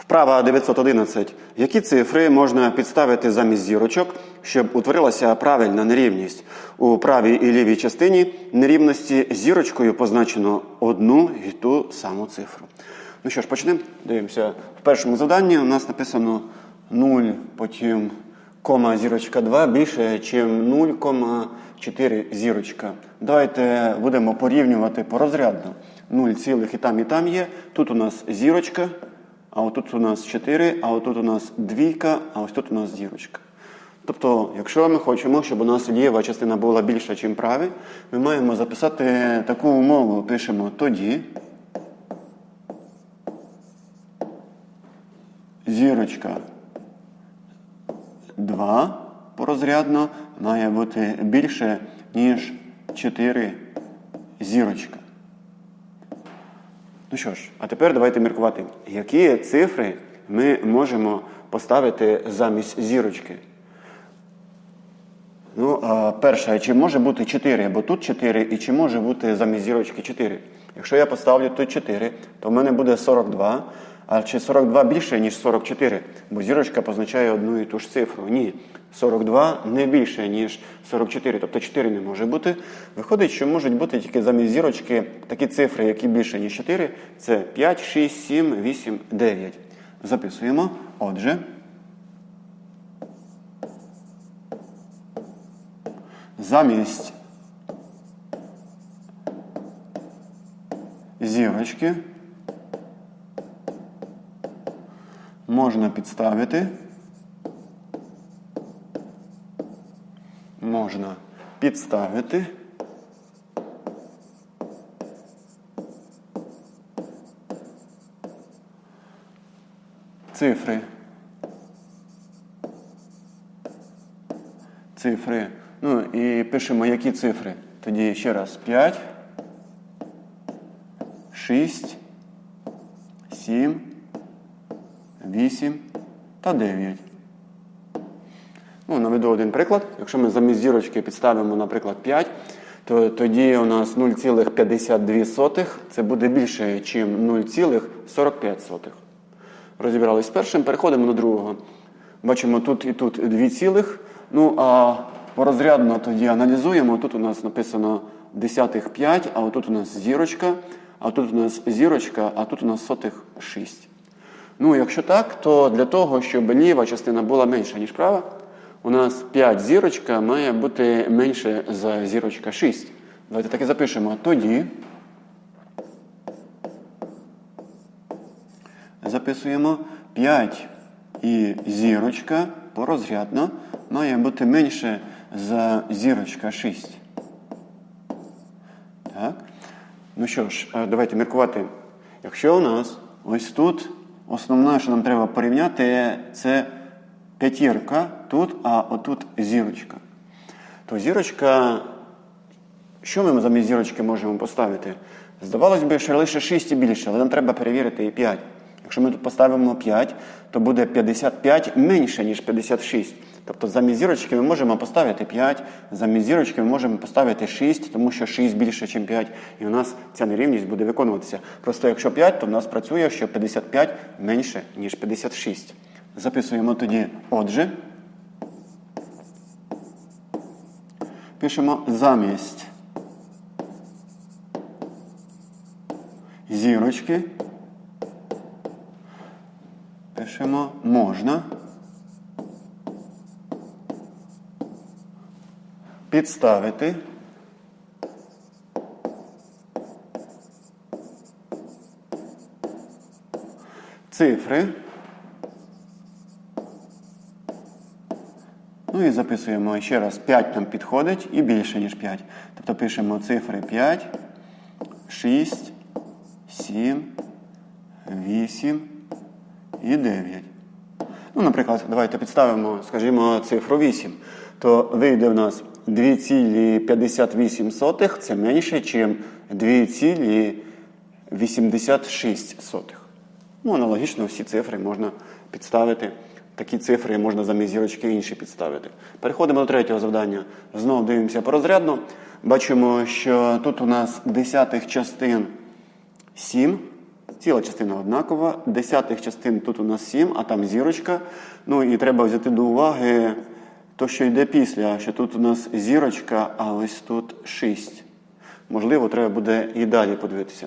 Вправа 911. Які цифри можна підставити замість зірочок, щоб утворилася правильна нерівність? У правій і лівій частині нерівності зірочкою позначено одну і ту саму цифру. Ну що ж, почнемо. Дивимося. В першому завданні у нас написано 0, потім кома зірочка 2 більше, ніж 0,4 зірочка. Давайте будемо порівнювати порозрядно. 0 цілих і там, і там є. Тут у нас зірочка. А отут у нас 4, а отут у нас двійка, а ось тут у нас зірочка. Тобто, якщо ми хочемо, щоб у нас ліва частина була більша, ніж праві, ми маємо записати таку умову. Пишемо тоді. Зірочка 2 порозрядно має бути більше, ніж 4 зірочка. Ну що ж, а тепер давайте міркувати, які цифри ми можемо поставити замість зірочки. Ну, перше, чи може бути 4, бо тут 4, і чи може бути замість зірочки 4? Якщо я поставлю тут 4, то в мене буде 42. А чи 42 більше, ніж 44? Бо зірочка позначає одну і ту ж цифру. Ні. 42 не більше, ніж 44, тобто 4 не може бути. Виходить, що можуть бути тільки замість зірочки такі цифри, які більше, ніж 4. Це 5, 6, 7, 8, 9. Записуємо. Отже. Замість зірочки можна підставити. Можна підставити. Цифри. Цифри. Ну і пишемо, які цифри. Тоді ще раз 5, 6, 7, 8 та 9. Ну, наведу один приклад. Якщо ми замість зірочки підставимо, наприклад, 5, то тоді у нас 0,52 це буде більше, ніж 0,45. Розібрались з першим, переходимо до другого. Бачимо тут і тут 2 цілих. Ну, а порозрядно тоді аналізуємо. Тут у нас написано десятих 5, а отут у нас зірочка, а тут у нас зірочка, а тут у нас сотих 6. Ну, якщо так, то для того, щоб ліва частина була менша, ніж права, у нас 5 зірочка має бути менше за зірочка 6. Давайте так і запишемо. Тоді записуємо 5 і зірочка порозрядно має бути менше за зірочка 6. Так. Ну що ж, е, давайте міркувати. Якщо у нас ось тут основне, що нам треба порівняти, це п'ятірка тут, а отут зірочка. То зірочка, що ми замість зірочки можемо поставити? Здавалось би, що лише 6 і більше, але нам треба перевірити і 5. Якщо ми тут поставимо 5, то буде 55 менше, ніж 56. Тобто замість зірочки ми можемо поставити 5, замість зірочки ми можемо поставити 6, тому що 6 більше, ніж 5, і у нас ця нерівність буде виконуватися. Просто якщо 5, то в нас працює, що 55 менше, ніж 56. Записуємо тоді отже. Пишемо замість зірочки. Пишемо можна. Підставити. Цифри. Ну і записуємо ще раз 5 нам підходить і більше, ніж 5. Тобто пишемо цифри 5, 6, 7, 8 і 9. Ну, наприклад, давайте підставимо, скажімо, цифру 8. То вийде в нас 2,58 це менше, ніж 2,86. Ну, аналогічно всі цифри можна підставити. Такі цифри можна замість зірочки інші підставити. Переходимо до третього завдання. Знову дивимося порозрядно. Бачимо, що тут у нас десятих частин 7. ціла частина однакова, десятих частин тут у нас 7, а там зірочка. Ну і треба взяти до уваги то, що йде після, що тут у нас зірочка, а ось тут 6. Можливо, треба буде і далі подивитися.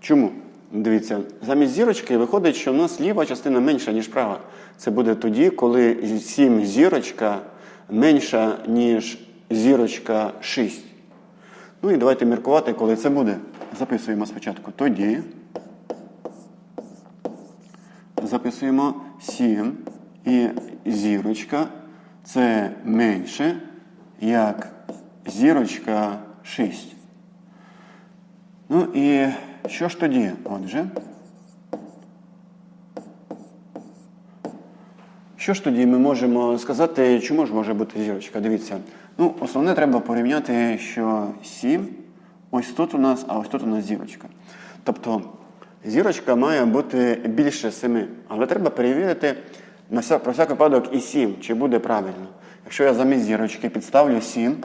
Чому? Дивіться, замість зірочки виходить, що в нас ліва частина менша, ніж права. Це буде тоді, коли 7 зірочка менша, ніж зірочка 6. Ну і давайте міркувати, коли це буде. Записуємо спочатку тоді. Записуємо 7 і зірочка. Це менше, як зірочка 6. Ну і що ж тоді? Отже. Що ж тоді ми можемо сказати, чому ж може бути зірочка? Дивіться. Ну, основне треба порівняти, що 7 ось тут у нас, а ось тут у нас зірочка. Тобто зірочка має бути більше 7. Але треба перевірити на вся, про всяк випадок і 7, чи буде правильно. Якщо я замість зірочки підставлю 7,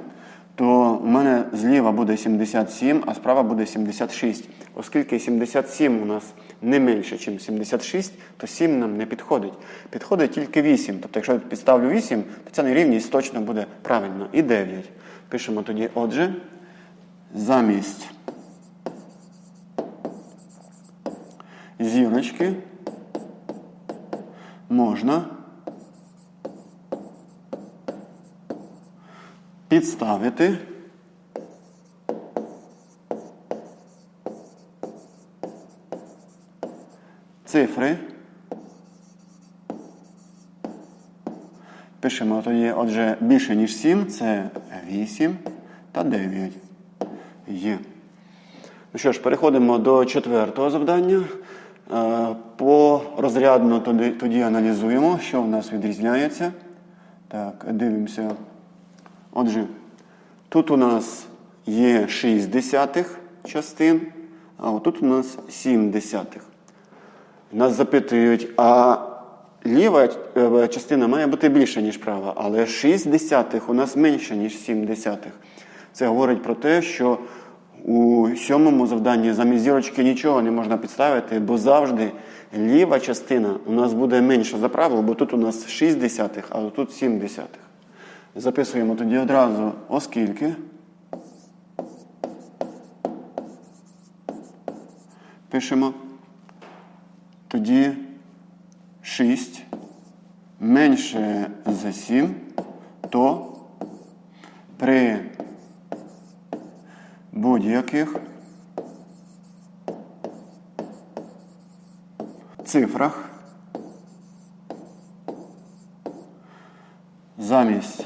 то в мене зліва буде 77, а справа буде 76. Оскільки 77 у нас не менше, ніж 76, то 7 нам не підходить. Підходить тільки 8. Тобто, якщо я підставлю 8, то ця нерівність точно буде правильно. І 9. Пишемо тоді, отже, замість зірочки можна підставити цифри. Пишемо тоді, отже, більше, ніж 7, це 8 та 9. Є. Ну що ж, переходимо до четвертого завдання. Е, По розрядно тоді, тоді аналізуємо, що в нас відрізняється. Так, дивимося. Отже, тут у нас є 6 десятих частин, а отут у нас 7 десятих. Нас запитують, а ліва е, частина має бути більша, ніж права, але 6 десятих у нас менше, ніж 7 десятих. Це говорить про те, що у сьомому завданні замість зірочки нічого не можна підставити, бо завжди ліва частина у нас буде менша за праву, бо тут у нас 6 десятих, а тут 7 десятих. Записуємо тоді одразу, оскільки. Пишемо. Тоді 6 менше за 7, то при будь-яких цифрах замість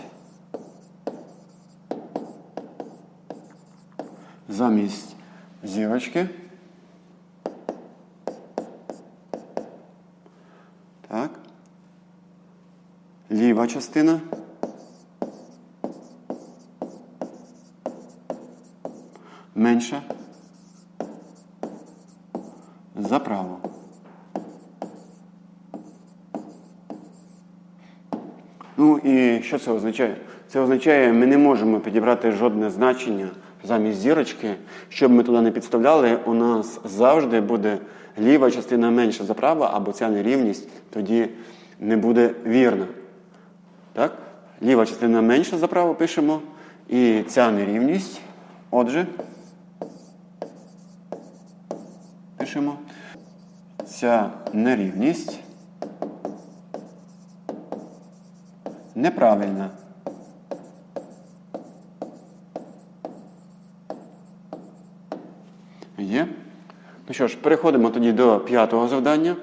замість зірочки. Так. Ліва частина. Менша. За праву. Ну і що це означає? Це означає, ми не можемо підібрати жодне значення замість зірочки. Щоб ми туди не підставляли, у нас завжди буде ліва частина менша за права, або ця нерівність тоді не буде вірна. Так? Ліва частина менша за право пишемо. І ця нерівність. Отже, пишемо. Ця нерівність неправильна. Є. Ну що ж, переходимо тоді до п'ятого завдання.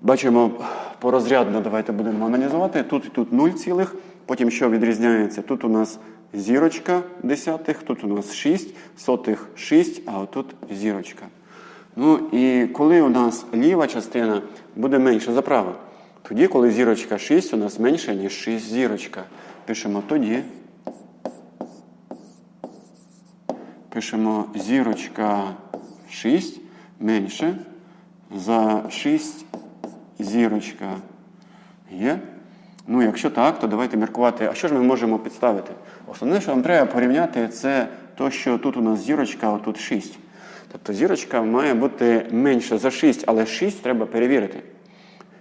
Бачимо порозрядно, давайте будемо аналізувати. Тут і тут 0 цілих. Потім що відрізняється? Тут у нас зірочка десятих, тут у нас 6, сотих 6, а отут зірочка. Ну і коли у нас ліва частина буде менша за праву? Тоді, коли зірочка 6, у нас менше, ніж 6 зірочка. Пишемо тоді. Пишемо зірочка 6 менше за 6 зірочка є. Ну, якщо так, то давайте міркувати, а що ж ми можемо підставити? Основне, що вам треба порівняти, це то, що тут у нас зірочка, а тут 6. Тобто зірочка має бути менше за 6, але 6 треба перевірити.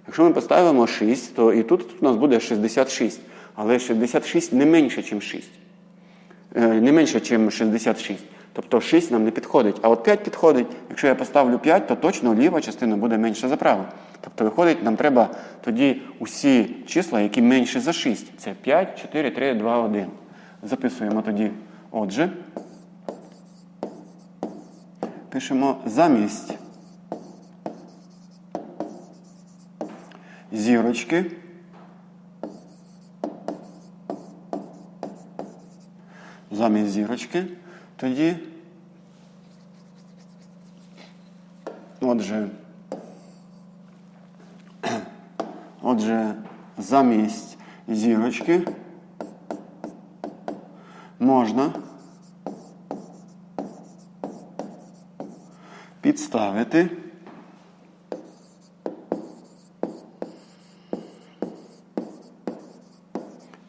Якщо ми поставимо 6, то і тут, тут у нас буде 66. Але 66 не менше, ніж 6. Е, Не менше, ніж 66. Тобто 6 нам не підходить. А от 5 підходить. Якщо я поставлю 5, то точно ліва частина буде менша за праву. Тобто, виходить, нам треба тоді усі числа, які менші за 6. Це 5, 4, 3, 2, 1. Записуємо тоді. Отже, пишемо замість зірочки. Замість зірочки. Тоді. Отже. Отже, замість зірочки можна підставити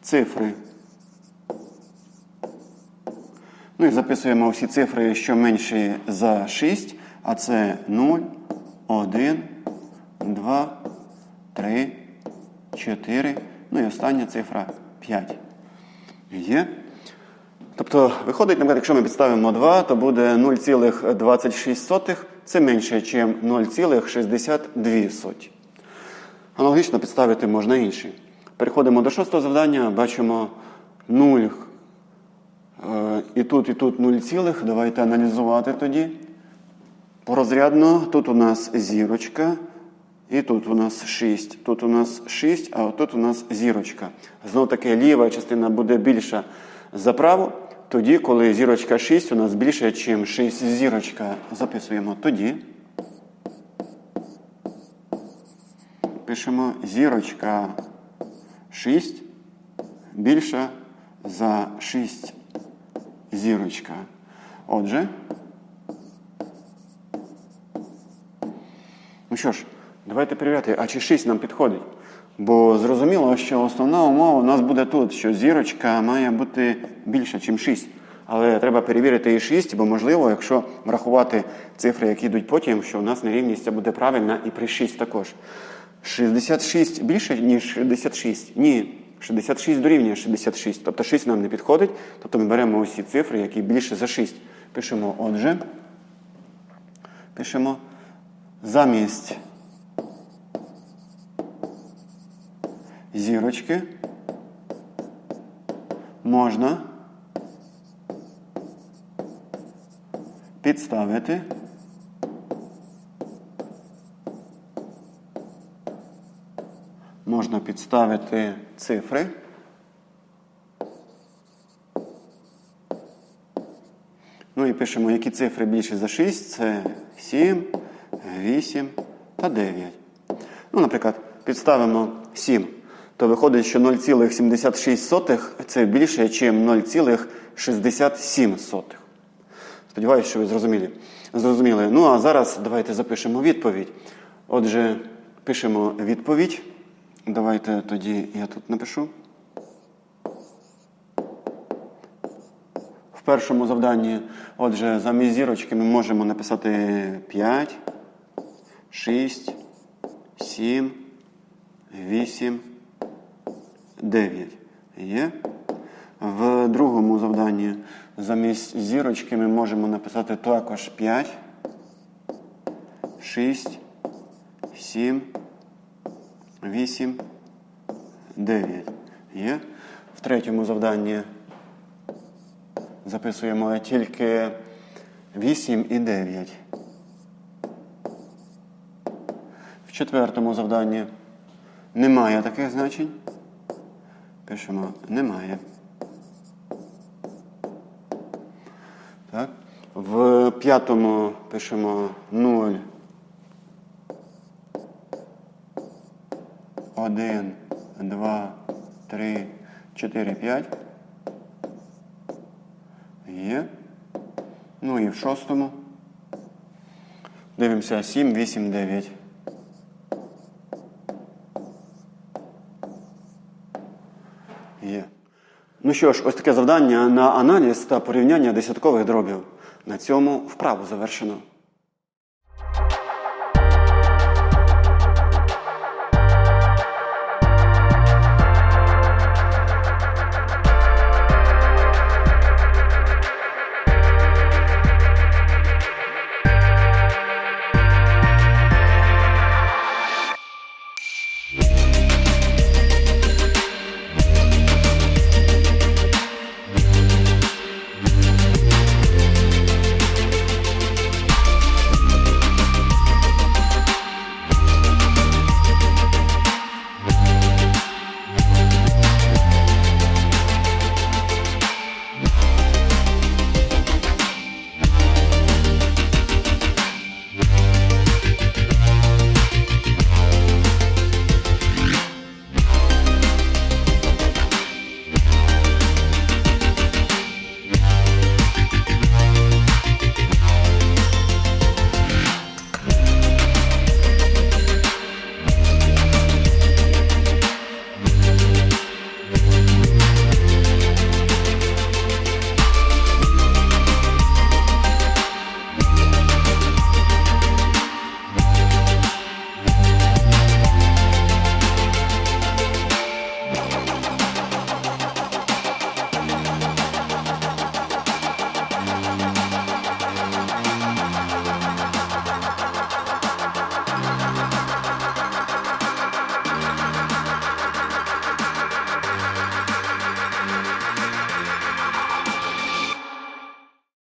цифри. Ну і записуємо всі цифри, що менші за 6, а це 0, 1, 2, 3, 4, ну і остання цифра 5. Є. Тобто, виходить, наприклад, якщо ми підставимо 2, то буде 0,26. Це менше, ніж 0,62. Аналогічно підставити можна інші. Переходимо до шостого завдання, бачимо 0. Е, І тут, і тут 0 цілих. Давайте аналізувати тоді. Порозрядно, тут у нас зірочка, і тут у нас 6. Тут у нас 6, а тут у нас зірочка. Знову таки, ліва частина буде більша за праву. Тоді, коли зірочка 6, у нас більше, ніж 6 зірочка. Записуємо тоді. Пишемо зірочка 6 більша за 6 зірочка. Отже. Ну що ж, давайте перевіряти, а чи 6 нам підходить. Бо зрозуміло, що основна умова у нас буде тут, що зірочка має бути більша, ніж 6. Але треба перевірити і 6, бо можливо, якщо врахувати цифри, які йдуть потім, що у нас нерівність ця буде правильна і при 6 також. 66 більше, ніж 66? Ні. 66 дорівнює 66. Тобто 6 нам не підходить. Тобто ми беремо усі цифри, які більше за 6. Пишемо отже. Пишемо замість зірочки можна підставити можна підставити цифри. Ну і пишемо, які цифри більше за 6. Це 7, 8 та 9. Ну, наприклад, підставимо 7. То виходить, що 0,76 це більше, ніж 0,67. Сподіваюся, що ви зрозуміли. зрозуміли. Ну, а зараз давайте запишемо відповідь. Отже, пишемо відповідь. Давайте тоді я тут напишу. В першому завданні, отже, замість зірочки ми можемо написати 5, 6, 7, 8, 9. Є. В другому завданні замість зірочки ми можемо написати також 5, 6, 7, 8, 9. Є. В третьому завданні записуємо тільки 8 і 9. В четвертому завданні немає таких значень. Пишемо немає. Так. В п'ятому пишемо 0. 1, 2, 3, 4, 5. Є. Ну і в шостому. Дивимося 7, 8, 9. Є. Ну що ж, ось таке завдання на аналіз та порівняння десяткових дробів. На цьому вправу завершено.